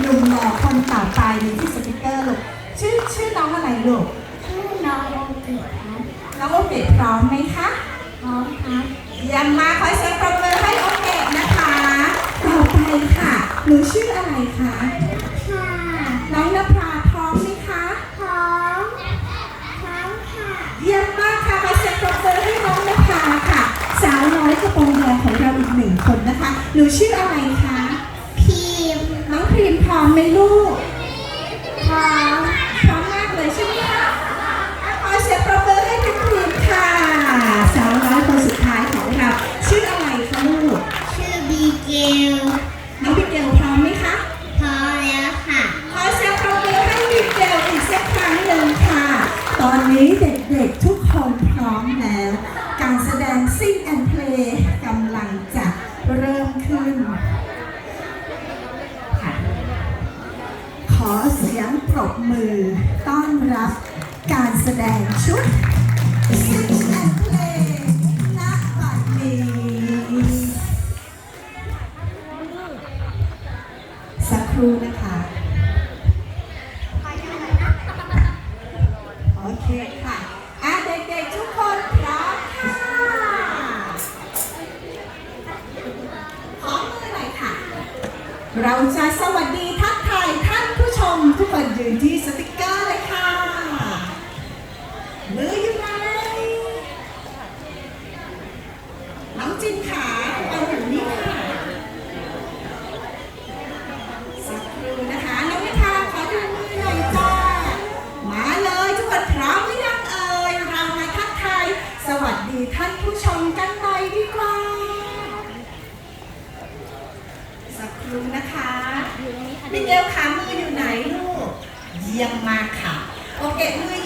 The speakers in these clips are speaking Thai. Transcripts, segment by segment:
หนุ่มหล่อคนต่อไปนี่ที่สติกเกอร์ลูกชื่อชื่อน้องอะไรลูกชื่อน้องโอเกิครับน้องโอเกตพร้อมไหมคะพร้อมครับเยี่ยมมากขอเสียงปรบมือให้โอเกตนะคะต่อไปค่ะหนูชื่ออะไรคะค่ะน้องนภาพร้อมไหมคะพร้อมพร้อมค่ะเยี่ยมมากค่ะขอเสียงปรบมือให้น้องนภาค่ะ สาวน้อยกระโปรงแดงของเราอีกหนึ่งคนนะคะหนูชื่ออะไรคะ อมไหมลูกพร้อมพร้อมมากเลยใช่ไหมคะอะขอเสียงปรบมือให้พี่พรีมค่ะสาวน้อยคนสุดท้ายของเรา ชื่ออะไรคะลูกชื่อบีเกลน้องบิเกลพร้อมไหมคะพร้อมแล้วค่ะ ขอเสียงปรบมือให้บิเกลอีกสักครั้งหนึ่งค่ะ ตอนนี้เด็กๆทุกคนพร้อมแล้ว การแสดงซิ่งแอนเพลย์ มือต้อนรับการแสดงชุด Sing and Play ณบัดนี้สักครู่นะคะ โอเคค่ะอะเด็กๆทุกคนพร้อมค่ะขอมือหน่อยค่ะ เราจะสวัสดีทักทายท่านผู้ชมทุกคนยืนที่ส ติกเกอร์เลยค่ะมืออยู่ไหนน้องจินขาเอาอยู่นี่ค่ะ สักครู่นะคะ น้องวิทาขอดูมือหน่อยจ้า มาเลยทุกคนพร้อมหรือยังเอ่ย เรามาทักทายสวัสดีท่านผู้ชมกันหน่อยดีกว่า สักครู่นะคะพี่เกลขามืออยู่ไหนลูก เยี่ยมมากค่ะโอเคมืออย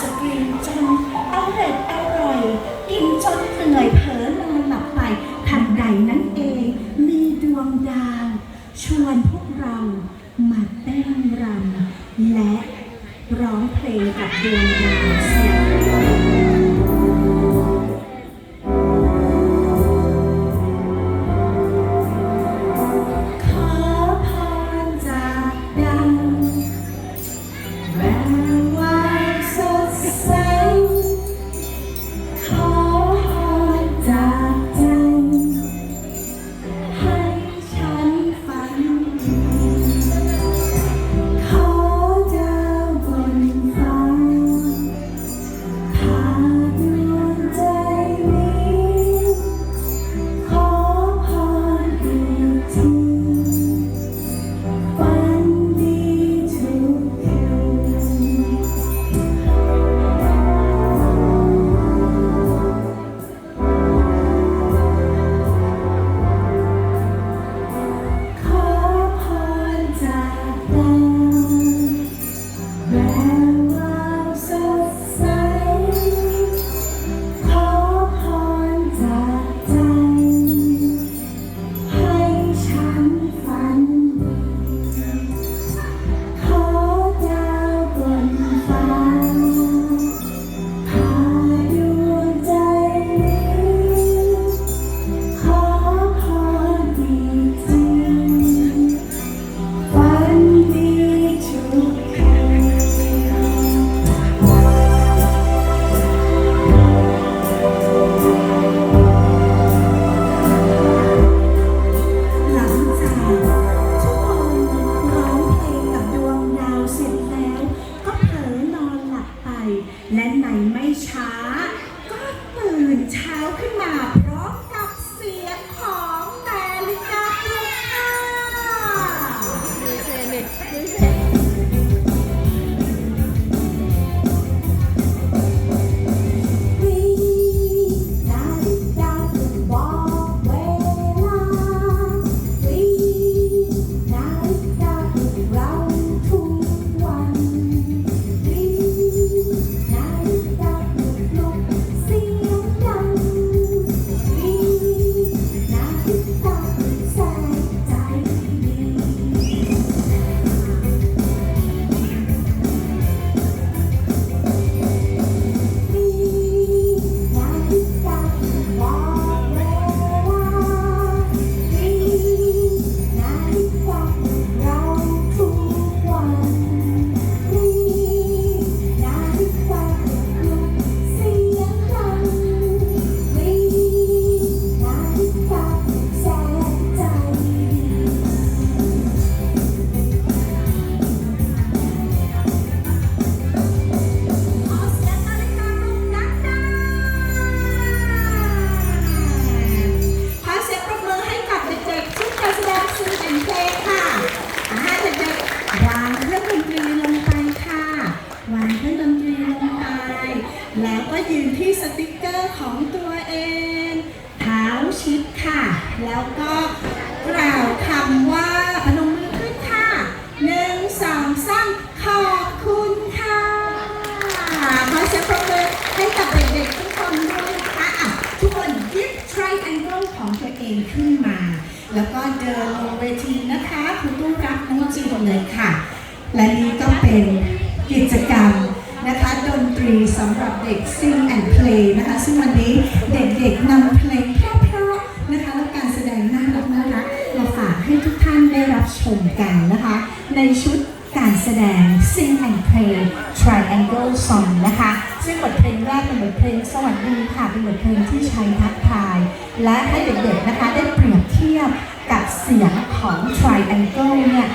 ศกรีมจนอร่อยอร่อยกินจนเหนื่อยเผลอนอนหลับไปทันใดนั้นเอง มีดวงดาวชวนพ แล้วก็กล่าวคำว่าพนมมือขึ้นค่ะหนึ่งสองสามขอบคุณค่ะขอเสียงปรบมือให้กับเด็กๆทุกคนด้วยนะคะอะทุกคนยึด triangle ของตัวเองขึ้นมา แล้วก็เดินลงเวทีนะคะคุณตู้รับน้องจีนเลยค่ะ และนี่ก็เป็นกิจกรรมนะคะดนตรีสำหรับเด็ก sing and play นะคะ ซึ่งวันนี้เด็กๆนำเพลง มาฝากให้ทุกท่านได้รับชมกันนะคะ ในชุดการแสดง sing and play triangle song นะคะ ซึ่งบทเพลงแรกเป็นบทเพลงสวัสดีค่ะ เป็นบทเพลงที่ใช้ทักทาย และให้เด็กๆนะคะได้เปรียบเทียบกับเสียงของ triangle เนี่ย